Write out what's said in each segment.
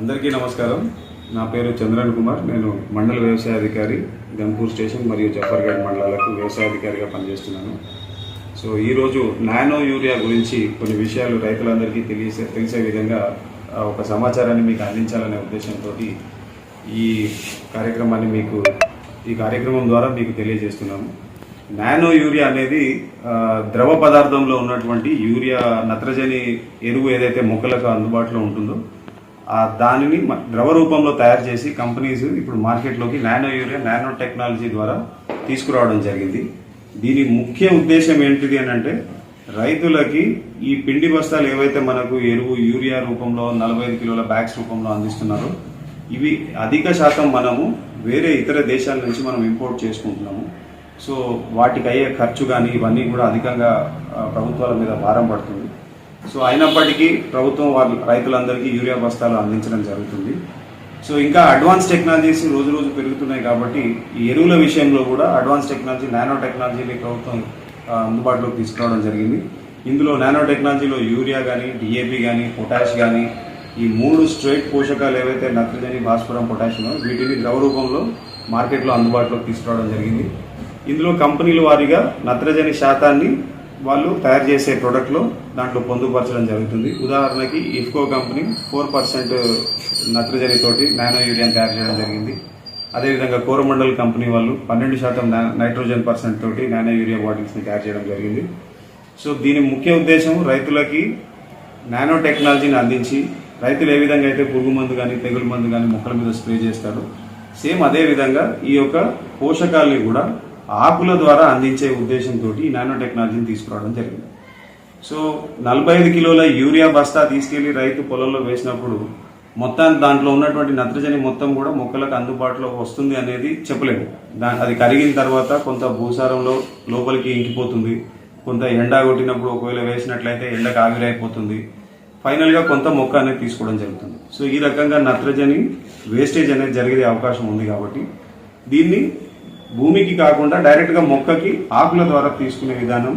అందరికీ నమస్కారం. నా పేరు చంద్రన్ కుమార్. నేను మండల వ్యవసాయ అధికారి గంపూర్ స్టేషన్ మరియు జఫర్గఢ్ మండలాలకు వ్యవసాయ అధికారిగా పనిచేస్తున్నాను. సో ఈరోజు నానో యూరియా గురించి కొన్ని విషయాలు రైతులందరికీ తెలిసే తెలిసే విధంగా ఒక సమాచారాన్ని మీకు అందించాలనే ఉద్దేశంతో ఈ కార్యక్రమాన్ని మీకు ఈ కార్యక్రమం ద్వారా మీకు తెలియజేస్తున్నాము. నానో యూరియా అనేది ద్రవ పదార్థంలో ఉన్నటువంటి యూరియా నత్రజని ఎరువు ఏదైతే మొక్కలకు అందుబాటులో ఉంటుందో దానిని ద్రవ రూపంలో తయారు చేసి కంపెనీస్ ఇప్పుడు మార్కెట్లోకి నానో యూరియా నానో టెక్నాలజీ ద్వారా తీసుకురావడం జరిగింది. దీని ముఖ్య ఉద్దేశం ఏంటిది అని అంటే రైతులకి ఈ పిండి బస్తాలు ఏవైతే మనకు ఎరువు యూరియా రూపంలో నలభై ఐదు కిలోల బ్యాగ్స్ రూపంలో అందిస్తున్నారో ఇవి అధిక శాతం మనము వేరే ఇతర దేశాల నుంచి మనం ఇంపోర్ట్ చేసుకుంటున్నాము. సో వాటికి అయ్యే ఖర్చు కానీ ఇవన్నీ కూడా అధికంగా ప్రభుత్వాల మీద భారం పడుతుంది. సో అయినప్పటికీ ప్రభుత్వం వారి రైతులందరికీ యూరియా బస్తాలు అందించడం జరుగుతుంది. సో ఇంకా అడ్వాన్స్ టెక్నాలజీస్ రోజు రోజు పెరుగుతున్నాయి కాబట్టి ఈ ఎరువుల విషయంలో కూడా అడ్వాన్స్ టెక్నాలజీ నానో టెక్నాలజీని ప్రభుత్వం అందుబాటులోకి తీసుకురావడం జరిగింది. ఇందులో నానో టెక్నాలజీలో యూరియా కానీ డిఏపి కానీ పొటాష్ కానీ ఈ మూడు స్ట్రైట్ పోషకాలు ఏవైతే నత్రజని భాస్వరం పొటాషియం వీటిని ద్రవ రూపంలో మార్కెట్లో అందుబాటులోకి తీసుకురావడం జరిగింది. ఇందులో కంపెనీల వారీగా నత్రజని శాతాన్ని వాళ్ళు తయారు చేసే ప్రోడక్ట్లో దాంట్లో పొందుపరచడం జరుగుతుంది. ఉదాహరణకి ఇఫ్కో కంపెనీ ఫోర్ పర్సెంట్ నత్రజని తోటి నానో యూరియాని తయారు చేయడం జరిగింది. అదేవిధంగా కోరమండల్ కంపెనీ వాళ్ళు పన్నెండు శాతం నైట్రోజన్ పర్సెంట్ తోటి నానో యూరియా బాటిల్స్ని తయారు చేయడం జరిగింది. సో దీని ముఖ్య ఉద్దేశం రైతులకి నానో టెక్నాలజీని అందించి రైతులు ఏ విధంగా అయితే పురుగు మందు కానీ తెగులు మందు కానీ మొక్కల మీద స్ప్రే చేస్తారు సేమ్ అదేవిధంగా ఈ యొక్క పోషకాలని కూడా ఆకుల ద్వారా అందించే ఉద్దేశంతో ఈ నానో టెక్నాలజీని తీసుకురావడం జరిగింది. సో నలభై ఐదు కిలోల యూరియా బస్తా తీసుకెళ్ళి రైతు పొలంలో వేసినప్పుడు మొత్తం దాంట్లో ఉన్నటువంటి నత్రజని మొత్తం కూడా మొక్కలకు అందుబాటులో వస్తుంది అనేది చెప్పలేము. దా అది కరిగిన తర్వాత కొంత భూసారంలో లోపలికి ఇంకిపోతుంది. కొంత ఎండ కొట్టినప్పుడు ఒకవేళ వేసినట్లయితే ఎండకు ఆవిరైపోతుంది. ఫైనల్గా కొంత మొక్క అనేది తీసుకోవడం జరుగుతుంది. సో ఈ రకంగా నత్రజని వేస్టేజ్ అనేది జరిగే అవకాశం ఉంది కాబట్టి దీన్ని భూమికి కాకుండా డైరెక్ట్గా మొక్కకి ఆకుల ద్వారా తీసుకునే విధానం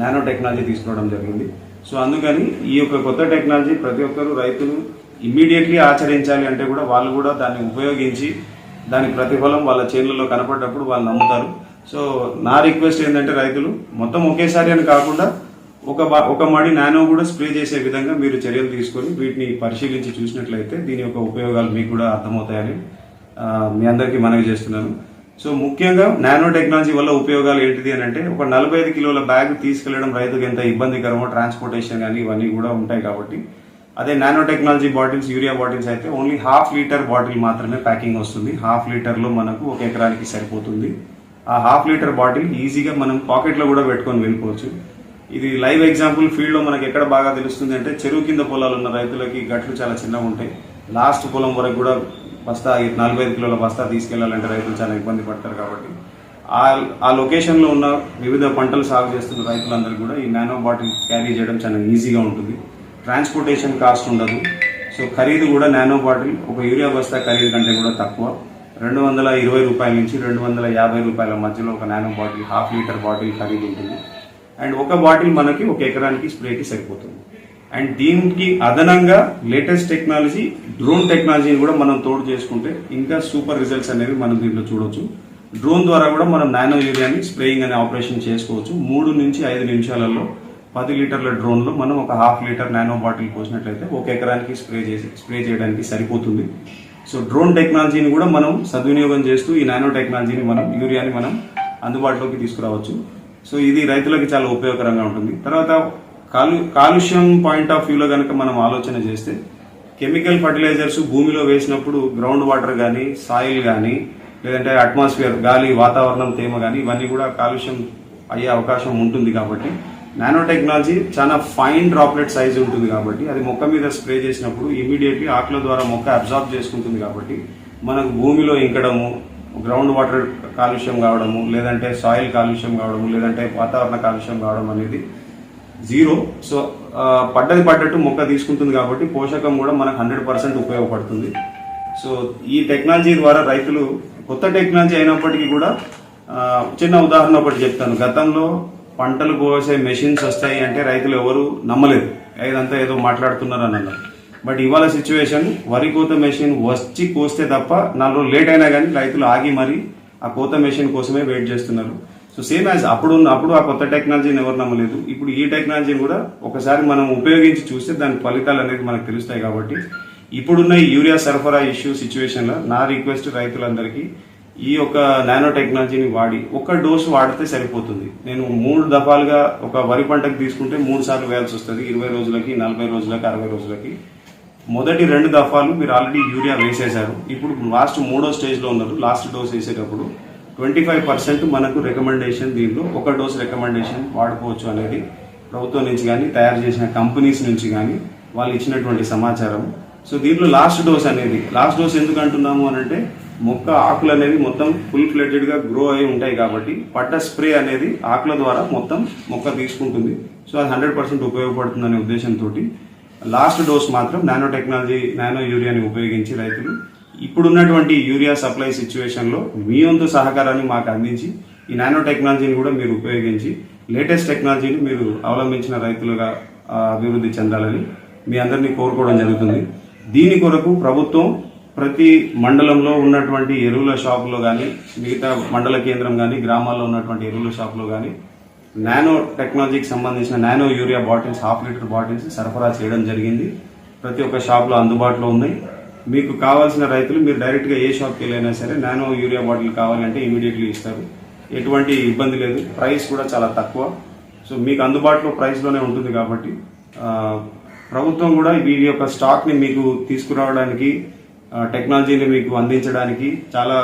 నానో టెక్నాలజీ తీసుకోవడం జరిగింది. సో అందుకని ఈ యొక్క కొత్త టెక్నాలజీ ప్రతి ఒక్కరు రైతులు ఇమ్మీడియట్లీ ఆచరించాలి అంటే కూడా వాళ్ళు కూడా దాన్ని ఉపయోగించి దాని ప్రతిఫలం వాళ్ళ చేనులలో కనపడ్డప్పుడు వాళ్ళు నమ్ముతారు. సో నా రిక్వెస్ట్ ఏంటంటే రైతులు మొత్తం ఒకేసారి అని కాకుండా ఒక ఒక మడి నానో కూడా స్ప్రే చేసే విధంగా మీరు చర్యలు తీసుకొని వీటిని పరిశీలించి చూసినట్లయితే దీని యొక్క ఉపయోగాలు మీకు కూడా అర్థమవుతాయని మీ అందరికీ మనవి చేస్తున్నాను. సో ముఖ్యంగా నానో టెక్నాలజీ వల్ల ఉపయోగాలు ఏంటిది అని అంటే ఒక నలభై ఐదు కిలోల బ్యాగ్ తీసుకెళ్ళడం రైతుకు ఎంత ఇబ్బందికరమో ట్రాన్స్పోర్టేషన్ కానీ ఇవన్నీ కూడా ఉంటాయి కాబట్టి. అదే nano technology bottles urea bottles అయితే ఓన్లీ హాఫ్ లీటర్ బాటిల్ మాత్రమే ప్యాకింగ్ వస్తుంది. హాఫ్ లీటర్లో మనకు ఒక ఎకరానికి సరిపోతుంది. ఆ హాఫ్ లీటర్ బాటిల్ ఈజీగా మనం పాకెట్లో కూడా పెట్టుకొని వెళ్ళిపోవచ్చు. ఇది లైవ్ ఎగ్జాంపుల్ ఫీల్డ్లో మనకి ఎక్కడ బాగా తెలుస్తుంది అంటే చెరువు కింద పొలాలు ఉన్న రైతులకి గట్లు చాలా చిన్నగా ఉంటాయి. లాస్ట్ పొలం వరకు కూడా బస్తా ఈ నలభై ఐదు కిలోల బస్తా తీసుకెళ్ళాలంటే రైతులు చాలా ఇబ్బంది పడతారు కాబట్టి ఆ ఆ లొకేషన్లో ఉన్న వివిధ పంటలు సాగు చేస్తున్న రైతులందరూ కూడా ఈ నానో బాటిల్ క్యారీ చేయడం చాలా ఈజీగా ఉంటుంది. ట్రాన్స్పోర్టేషన్ కాస్ట్ ఉండదు. సో ఖరీదు కూడా నానో బాటిల్ ఒక యూరియా బస్తా ఖరీదు కంటే కూడా తక్కువ. రెండు వందల ఇరవై రూపాయల నుంచి రెండు వందల యాభై రూపాయల మధ్యలో ఒక nano bottle half litre bottle ఖరీదు ఉంటుంది. అండ్ ఒక బాటిల్ మనకి ఒక ఎకరానికి స్ప్రేకి సరిపోతుంది. అండ్ దీనికి అదనంగా లేటెస్ట్ టెక్నాలజీ డ్రోన్ టెక్నాలజీని కూడా మనం తోడు చేసుకుంటే ఇంకా సూపర్ రిజల్ట్స్ అనేవి మనం దీంట్లో చూడొచ్చు. డ్రోన్ ద్వారా కూడా మనం నానో యూరియాని స్ప్రేయింగ్ అనే ఆపరేషన్ చేసుకోవచ్చు. మూడు నుంచి ఐదు నిమిషాలలో పది లీటర్ల డ్రోన్లో మనం ఒక హాఫ్ లీటర్ నానో బాటిల్ పోసినట్లయితే ఒక ఎకరానికి స్ప్రే చేసి స్ప్రే చేయడానికి సరిపోతుంది. సో డ్రోన్ టెక్నాలజీని కూడా మనం సద్వినియోగం చేస్తూ ఈ నానో టెక్నాలజీని మనం యూరియాని మనం అందుబాటులోకి తీసుకురావచ్చు. సో ఇది రైతులకు చాలా ఉపయోగకరంగా ఉంటుంది. తర్వాత కాలు కాలుష్యం పాయింట్ ఆఫ్ వ్యూలో కనుక మనం ఆలోచన చేస్తే కెమికల్ ఫర్టిలైజర్స్ భూమిలో వేసినప్పుడు గ్రౌండ్ వాటర్ కానీ సాయిల్ కానీ లేదంటే అట్మాస్ఫియర్ గాలి వాతావరణం తేమ కానీ ఇవన్నీ కూడా కాలుష్యం అయ్యే అవకాశం ఉంటుంది కాబట్టి నానో టెక్నాలజీ చాలా ఫైన్ డ్రాప్లెట్ సైజ్ ఉంటుంది కాబట్టి అది మొక్క మీద స్ప్రే చేసినప్పుడు ఇమీడియట్లీ ఆకుల ద్వారా మొక్క అబ్జార్బ్ చేసుకుంటుంది కాబట్టి మనకు భూమిలో ఇంకడము గ్రౌండ్ వాటర్ కాలుష్యం కావడము లేదంటే సాయిల్ కాలుష్యం కావడము లేదంటే వాతావరణ కాలుష్యం కావడం అనేది జీరో. సో పడ్డది పడ్డట్టు మొక్క తీసుకుంటుంది కాబట్టి పోషకం కూడా మనకు హండ్రెడ్ పర్సెంట్ ఉపయోగపడుతుంది. సో ఈ టెక్నాలజీ ద్వారా రైతులు కొత్త టెక్నాలజీ అయినప్పటికీ కూడా చిన్న ఉదాహరణ ఒకటి చెప్తాను. గతంలో పంటలు కోసే మెషిన్స్ వస్తాయి అంటే రైతులు ఎవరు నమ్మలేదు. ఇదంతా ఏదో మాట్లాడుతున్నారు అని అన్నారు. బట్ ఇవాళ సిచ్యువేషన్ వరి కోత మెషిన్ వచ్చి కోస్తే తప్ప నాలుగు రోజులు లేట్ అయినా కానీ రైతులు ఆగి మరి ఆ కోత మెషిన్ కోసమే వెయిట్ చేస్తున్నారు. సో సేమ్ యాజ్ అప్పుడు ఉన్న- అప్పుడు ఆ కొత్త టెక్నాలజీని ఎవరు నమ్మలేదు. ఇప్పుడు ఈ టెక్నాలజీని కూడా ఒకసారి మనం ఉపయోగించి చూస్తే దాని ఫలితాలు అనేది మనకు తెలుస్తాయి కాబట్టి ఇప్పుడున్న ఈ యూరియా సరఫరా ఇష్యూ సిచ్యువేషన్లో నా రిక్వెస్ట్ రైతులందరికీ ఈ యొక్క నానో టెక్నాలజీని వాడి ఒక డోస్ వాడితే సరిపోతుంది. నేను మూడు దఫాలుగా ఒక వరి పంటకు తీసుకుంటే మూడు సార్లు వేయాల్సి వస్తుంది. ఇరవై రోజులకి నలభై రోజులకి అరవై రోజులకి. మొదటి రెండు దఫాలు మీరు ఆల్రెడీ యూరియా వేసేశారు. ఇప్పుడు లాస్ట్ మూడో స్టేజ్లో ఉన్నారు. లాస్ట్ డోస్ వేసేటప్పుడు ట్వంటీ ఫైవ్ పర్సెంట్ మనకు రికమెండేషన్ దీంట్లో. ఒక డోస్ రికమెండేషన్ వాడుకోవచ్చు అనేది ప్రభుత్వం నుంచి కానీ తయారు చేసిన కంపెనీస్ నుంచి కానీ వాళ్ళు ఇచ్చినటువంటి సమాచారం. సో దీంట్లో లాస్ట్ డోస్ అనేది లాస్ట్ డోస్ ఎందుకు అంటున్నాము అని అంటే మొక్క ఆకులు అనేవి మొత్తం ఫుల్ ఫ్లెడ్జెడ్గా గ్రో అయి ఉంటాయి కాబట్టి పడ్డ స్ప్రే అనేది ఆకుల ద్వారా మొత్తం మొక్క తీసుకుంటుంది. సో అది హండ్రెడ్ పర్సెంట్ ఉపయోగపడుతుందనే ఉద్దేశంతో లాస్ట్ డోస్ మాత్రం నానో టెక్నాలజీ నానో యూరియాని ఉపయోగించి రైతులు ఇప్పుడున్నటువంటి యూరియా సప్లై సిచ్యువేషన్లో మీ వంతు సహకారాన్ని మాకు అందించి ఈ నానో టెక్నాలజీని కూడా మీరు ఉపయోగించి లేటెస్ట్ టెక్నాలజీని మీరు అవలంబించిన రైతులుగా అభివృద్ధి చెందాలని మీ అందరినీ కోరుకోవడం జరుగుతుంది. దీని కొరకు ప్రభుత్వం ప్రతి మండలంలో ఉన్నటువంటి ఎరువుల షాపులో కానీ మిగతా మండల కేంద్రం కానీ గ్రామాల్లో ఉన్నటువంటి ఎరువుల షాపులో కానీ నానో టెక్నాలజీకి సంబంధించిన nano urea bottles half litre bottles సరఫరా చేయడం జరిగింది. ప్రతి ఒక్క షాప్లో అందుబాటులో ఉన్నాయి. మీకు కావాల్సిన రైతులు మీరు డైరెక్ట్గా ఏ షాప్కి వెళ్ళైనా సరే నానో యూరియా బాటిల్ కావాలంటే ఇమీడియట్లీ ఇస్తారు. ఎటువంటి ఇబ్బంది లేదు. ప్రైస్ కూడా చాలా తక్కువ. సో మీకు అందుబాటులో ప్రైస్లోనే ఉంటుంది కాబట్టి ప్రభుత్వం కూడా వీరి యొక్క స్టాక్ని మీకు తీసుకురావడానికి టెక్నాలజీని మీకు అందించడానికి చాలా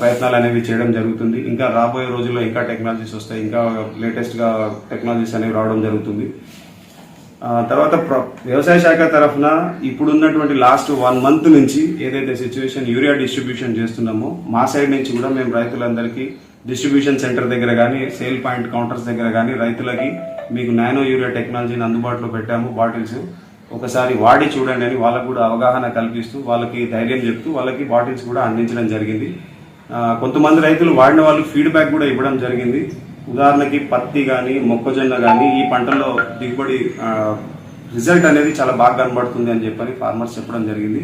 ప్రయత్నాలు అనేవి చేయడం జరుగుతుంది. ఇంకా రాబోయే రోజుల్లో ఇంకా టెక్నాలజీస్ వస్తాయి. ఇంకా లేటెస్ట్గా టెక్నాలజీస్ అనేవి రావడం జరుగుతుంది. తర్వాత ప్ర- వ్యవసాయ శాఖ తరఫున ఇప్పుడున్నటువంటి లాస్ట్ వన్ మంత్ నుంచి ఏదైతే సిచ్యువేషన్ యూరియా డిస్ట్రిబ్యూషన్ చేస్తున్నామో మా సైడ్ నుంచి కూడా మేము రైతులందరికీ డిస్ట్రిబ్యూషన్ సెంటర్ దగ్గర కానీ సేల్ పాయింట్ కౌంటర్స్ దగ్గర కానీ రైతులకి మీకు నానో యూరియా టెక్నాలజీని అందుబాటులో పెట్టాము బాటిల్స్ ఒకసారి వాడి చూడండి అని వాళ్ళకు కూడా అవగాహన కల్పిస్తూ వాళ్ళకి ధైర్యం చెప్తూ వాళ్ళకి బాటిల్స్ కూడా అందించడం జరిగింది. కొంతమంది రైతులు వాడిన వాళ్ళు ఫీడ్బ్యాక్ కూడా ఇవ్వడం జరిగింది. ఉదాహరణకి పత్తి కానీ మొక్కజొన్న కానీ ఈ పంటల్లో దిగుబడి రిజల్ట్ అనేది చాలా బాగా కనబడుతుంది అని చెప్పని ఫార్మర్స్ చెప్పడం జరిగింది.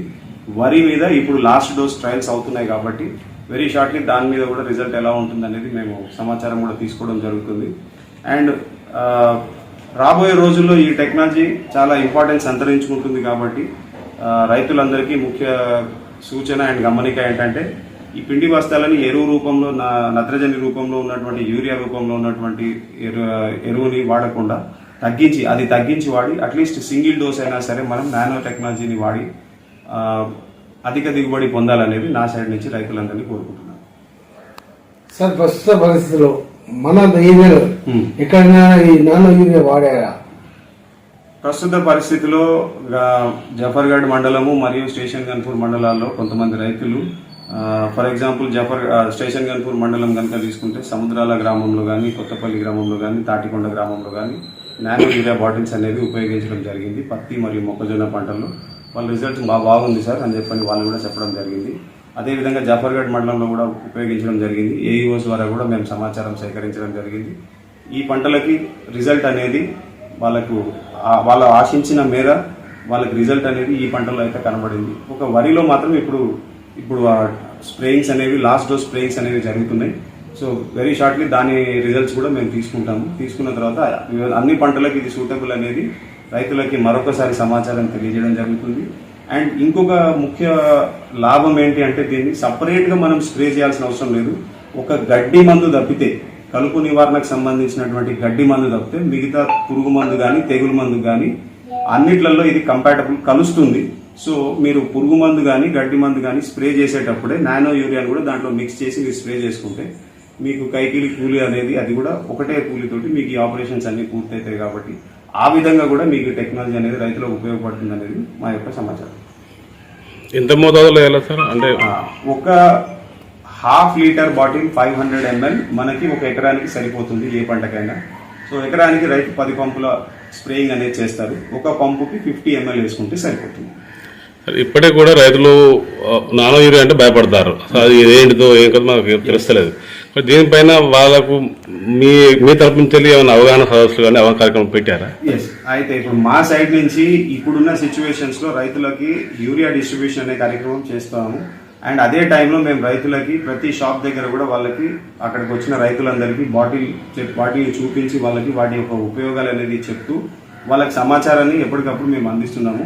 వరి మీద ఇప్పుడు లాస్ట్ డోస్ ట్రయల్స్ అవుతున్నాయి కాబట్టి వెరీ షార్ట్లీ దాని మీద కూడా రిజల్ట్ ఎలా ఉంటుంది అనేది మేము సమాచారం కూడా తీసుకోవడం జరుగుతుంది. అండ్ రాబోయే రోజుల్లో ఈ టెక్నాలజీ చాలా ఇంపార్టెన్స్ అంతరించుకుంటుంది కాబట్టి రైతులందరికీ ముఖ్య సూచన అండ్ గమనిక ఏంటంటే ఈ పిండి బస్తాలని ఎరువు రూపంలో నత్రజని రూపంలో ఉన్నటువంటి యూరియా రూపంలో ఉన్నటువంటి ఎరు ఎరువుని వాడకుండా తగ్గించి అది తగ్గించి వాడి అట్లీస్ట్ సింగిల్ డోస్ అయినా సరే మనం నానో టెక్నాలజీని వాడి అధిక దిగుబడి పొందాలనేది నా సైడ్ నుంచి రైతులందరినీ కోరుకుంటున్నాను సార్ ప్రస్తుత పరిస్థితిలో మన. ఎక్కడైనా ఈ నానో యూరియా వాడారా ప్రస్తుత పరిస్థితిలో జఫర్గఢ్ మండలము మరియు స్టేషన్ గన్పూర్ మండలాల్లో కొంతమంది రైతులు for example Zafar station Ghanpur మండలం కనుక తీసుకుంటే సముద్రాల గ్రామంలో కానీ కొత్తపల్లి గ్రామంలో కానీ తాటికొండ గ్రామంలో కానీ నానో యూరియా బాటిల్స్ అనేవి ఉపయోగించడం జరిగింది. పత్తి మరియు మొక్కజొన్న పంటల్లో. వాళ్ళ రిజల్ట్స్ బాగా బాగుంది సార్ అని చెప్పని వాళ్ళు కూడా చెప్పడం జరిగింది. అదేవిధంగా జఫర్గఢ్ మండలంలో కూడా ఉపయోగించడం జరిగింది. ఏఈఓస్ ద్వారా కూడా మేము సమాచారం సేకరించడం జరిగింది. ఈ పంటలకి రిజల్ట్ అనేది వాళ్ళకు వాళ్ళ వాళ్ళు ఆశించిన మేర వాళ్ళకి రిజల్ట్ అనేది ఈ పంటలో అయితే కనబడింది. ఒక వరిలో మాత్రం ఇప్పుడు ఇప్పుడు ఆ స్ప్రేయింగ్స్ అనేవి లాస్ట్ డోస్ స్ప్రేయింగ్స్ అనేవి జరుగుతున్నాయి. సో వెరీ షార్ట్లీ దాని రిజల్ట్స్ కూడా మేము తీసుకుంటాము. తీసుకున్న తర్వాత అన్ని పంటలకు ఇది సూటబుల్ అనేది రైతులకి మరొకసారి సమాచారం తెలియజేయడం జరుగుతుంది. అండ్ ఇంకొక ముఖ్య లాభం ఏంటి అంటే దీన్ని సపరేట్గా మనం స్ప్రే చేయాల్సిన అవసరం లేదు. ఒక గడ్డి మందు తప్పితే కలుపు నివారణకు సంబంధించినటువంటి గడ్డి మందు తప్పితే మిగతా పురుగు మందు కానీ తెగులు మందు కానీ అన్నిట్లలో ఇది కంపాటబుల్ కలుస్తుంది. సో మీరు పురుగు మందు కానీ గడ్డి మందు కానీ స్ప్రే చేసేటప్పుడే నానో యూరియాని కూడా దాంట్లో మిక్స్ చేసి మీరు స్ప్రే చేసుకుంటే మీకు కైకిలి కూలి అనేది అది కూడా ఒకటే కూలితోటి మీకు ఈ ఆపరేషన్స్ అన్ని పూర్తవుతాయి కాబట్టి ఆ విధంగా కూడా మీకు టెక్నాలజీ అనేది రైతులకు ఉపయోగపడుతుంది అనేది మా యొక్క సమాచారం. ఎంత మోతాదులో వేయాలి సార్? అంటే ఒక half litre bottle five hundred ML మనకి ఒక ఎకరానికి సరిపోతుంది ఏ పంటకైనా. సో ఎకరానికి రైతు పది పంపుల స్ప్రేయింగ్ అనేది చేస్తారు. ఒక పంపుకి ఫిఫ్టీ ఎంఎల్ వేసుకుంటే సరిపోతుంది. ఇప్పటికి కూడా రైతులు నానో యూరియా అంటే భయపడతారు. అది ఏంటిదో ఏం కదా మాకు తెలుస్తలేదు. దీనిపైన వాళ్ళకు మీ మీ తరపు నుంచి ఏమైనా అవగాహన సదస్సులు కానీ అవగాహన కార్యక్రమం పెట్టారా? అయితే ఇప్పుడు మా సైడ్ నుంచి ఇప్పుడున్న సిచ్యువేషన్స్లో రైతులకి యూరియా డిస్ట్రిబ్యూషన్ అనే కార్యక్రమం చేస్తాము. అండ్ అదే టైంలో మేము రైతులకి ప్రతి షాప్ దగ్గర కూడా వాళ్ళకి అక్కడికి వచ్చిన రైతులందరికీ బాటిల్ బాటిల్ చూపించి వాళ్ళకి వాటి యొక్క ఉపయోగాలు అనేది చెప్తూ వాళ్ళకి సమాచారాన్ని ఎప్పటికప్పుడు మేము అందిస్తున్నాము.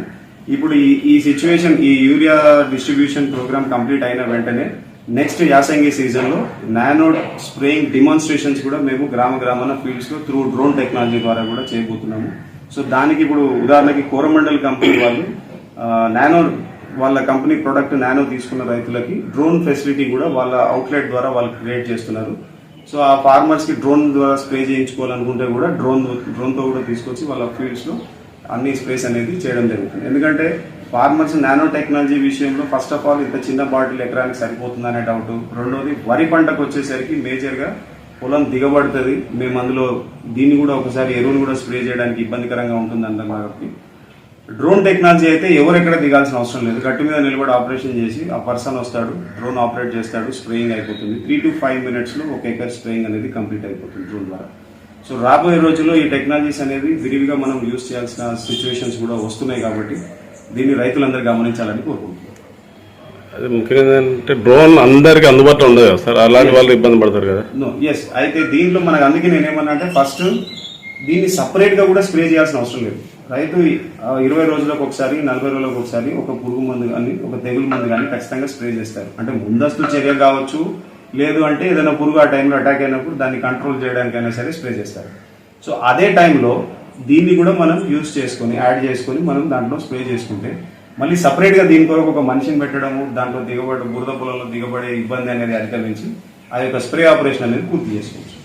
ఇప్పుడు ఈ ఈ సిచ్యువేషన్ ఈ యూరియా డిస్ట్రిబ్యూషన్ ప్రోగ్రామ్ కంప్లీట్ అయిన వెంటనే నెక్స్ట్ యాసంగి సీజన్లో నానో స్ప్రేయింగ్ డిమాన్స్ట్రేషన్స్ కూడా మేము గ్రామ గ్రామాన ఫీల్డ్స్లో త్రూ డ్రోన్ టెక్నాలజీ ద్వారా కూడా చేయబోతున్నాము. సో దానికి ఇప్పుడు ఉదాహరణకి కోరమండల్ కంపెనీ వాళ్ళు నానో వాళ్ళ కంపెనీ ప్రొడక్ట్ నానో తీసుకున్న రైతులకి డ్రోన్ ఫెసిలిటీ కూడా వాళ్ళ అవుట్లెట్ ద్వారా వాళ్ళు క్రియేట్ చేస్తున్నారు. సో ఆ ఫార్మర్స్కి డ్రోన్ ద్వారా స్ప్రే చేయించుకోవాలనుకుంటే కూడా డ్రోన్ డ్రోన్తో కూడా తీసుకొచ్చి వాళ్ళ ఫీల్డ్స్లో అన్ని స్ప్రేస్ అనేది చేయడం జరుగుతుంది. ఎందుకంటే ఫార్మర్స్ నానో టెక్నాలజీ విషయంలో ఫస్ట్ ఆఫ్ ఆల్ ఇంత చిన్న బాటిల్ ఎకరానికి సరిపోతుందనే డౌట్ రెండోది వరి పంటకు వచ్చేసరికి మేజర్గా పొలం దిగబడుతుంది. మేము అందులో దీన్ని కూడా ఒకసారి ఎరువులు కూడా స్ప్రే చేయడానికి ఇబ్బందికరంగా ఉంటుంది అంటాం కాబట్టి డ్రోన్ టెక్నాలజీ అయితే ఎవరు ఎక్కడ దిగాల్సిన అవసరం లేదు. గట్టి మీద నిలబడి ఆపరేషన్ చేసి ఆ పర్సన్ వస్తాడు డ్రోన్ ఆపరేట్ చేస్తాడు స్ప్రేయింగ్ అయిపోతుంది. త్రీ టు ఫైవ్ మినిట్స్లో ఒక ఎకర్ స్ప్రేయింగ్ అనేది కంప్లీట్ అయిపోతుంది డ్రోన్ ద్వారా. సో రాబోయే రోజుల్లో ఈ టెక్నాలజీస్ అనేది విరివిగా మనం యూజ్ చేయాల్సిన సిచ్యువేషన్స్ కూడా వస్తున్నాయి కాబట్టి దీన్ని రైతులందరూ గమనించాలని కోరుకుంటున్నాను అది ముఖ్యంగా ఏంటంటే డ్రోన్ అందరికి అందుబాటులో ఉండదు కదా సార్? అలాంటి వాళ్ళు ఇబ్బంది పడతారు కదా? ఎస్ అయితే దీంట్లో మనకు అందుకే నేనేమన్నా అంటే ఫస్ట్ దీన్ని సపరేట్గా కూడా స్ప్రే చేయాల్సిన అవసరం లేదు. రైతు ఇరవై రోజులకు ఒకసారి నలభై రోజులకు ఒకసారి ఒక పురుగు మందు కానీ ఒక తెగులు మందు కానీ ఖచ్చితంగా స్ప్రే చేస్తారు. అంటే ముందస్తు చర్య కావచ్చు లేదు అంటే ఏదైనా పురుగు ఆ టైంలో అటాక్ అయినప్పుడు దాన్ని కంట్రోల్ చేయడానికైనా సరే స్ప్రే చేస్తారు. సో అదే టైంలో దీన్ని కూడా మనం యూజ్ చేసుకొని యాడ్ చేసుకొని మనం దాంట్లో స్ప్రే చేసుకుంటే మళ్ళీ సపరేట్గా దీని కొరకు ఒక మనిషిని పెట్టడము దాంట్లో దిగబడి బురద పొలంలో దిగబడే ఇబ్బంది అనేది అధిగమించి ఆ యొక్క స్ప్రే ఆపరేషన్ అనేది పూర్తి చేసుకోవచ్చు.